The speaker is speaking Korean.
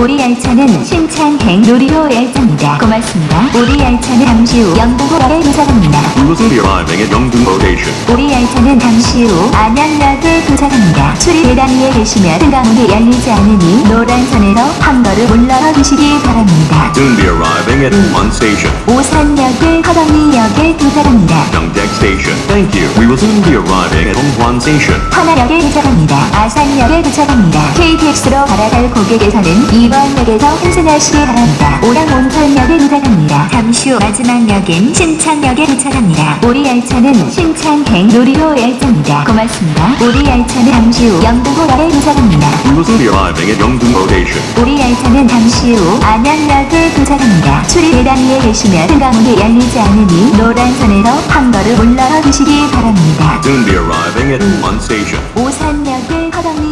우리 열차는 신창행 놀이로 열차입니다. 고맙습니다. 우리 열차는 잠시 후 영등포역에 도착합니다. We will soon be arriving at Yeongdeung Station. 우리 열차는 잠시 후 안양역에 도착합니다. 출입 계단 위에 계시면 승강문이 열리지 않으니 노란 선에서 한 걸음 올라가 주시기 바랍니다. Soon be arriving at One Station. 오산역에 하덕리역에 도착합니다. Yeongdeok Station. Thank you. We will soon be arriving at Dongguan Station. 하나역에 도착합니다. 아산역에 도착합니다. KTX로 갈아탈 고객께서는 2번 역에서 환승하시기 바랍니다. 오랑 온천역에 도착합니다. 잠시 후 마지막 역인 신창역에 도착합니다. 우리 열차는 신창행 놀이로 열차입니다. 고맙습니다. 우리 열차는 잠시 후 영등포역에 도착합니다. We arriving at Station. 우리 열차는 잠시 후 안양역에 도착합니다. 출입 계단 위에 계시면 승강문이 열리지 않으니 노란 선에서 한 걸음 올라가 주시기 바랍니다. Soon be arriving at One Station. 오산역에 도착합니다.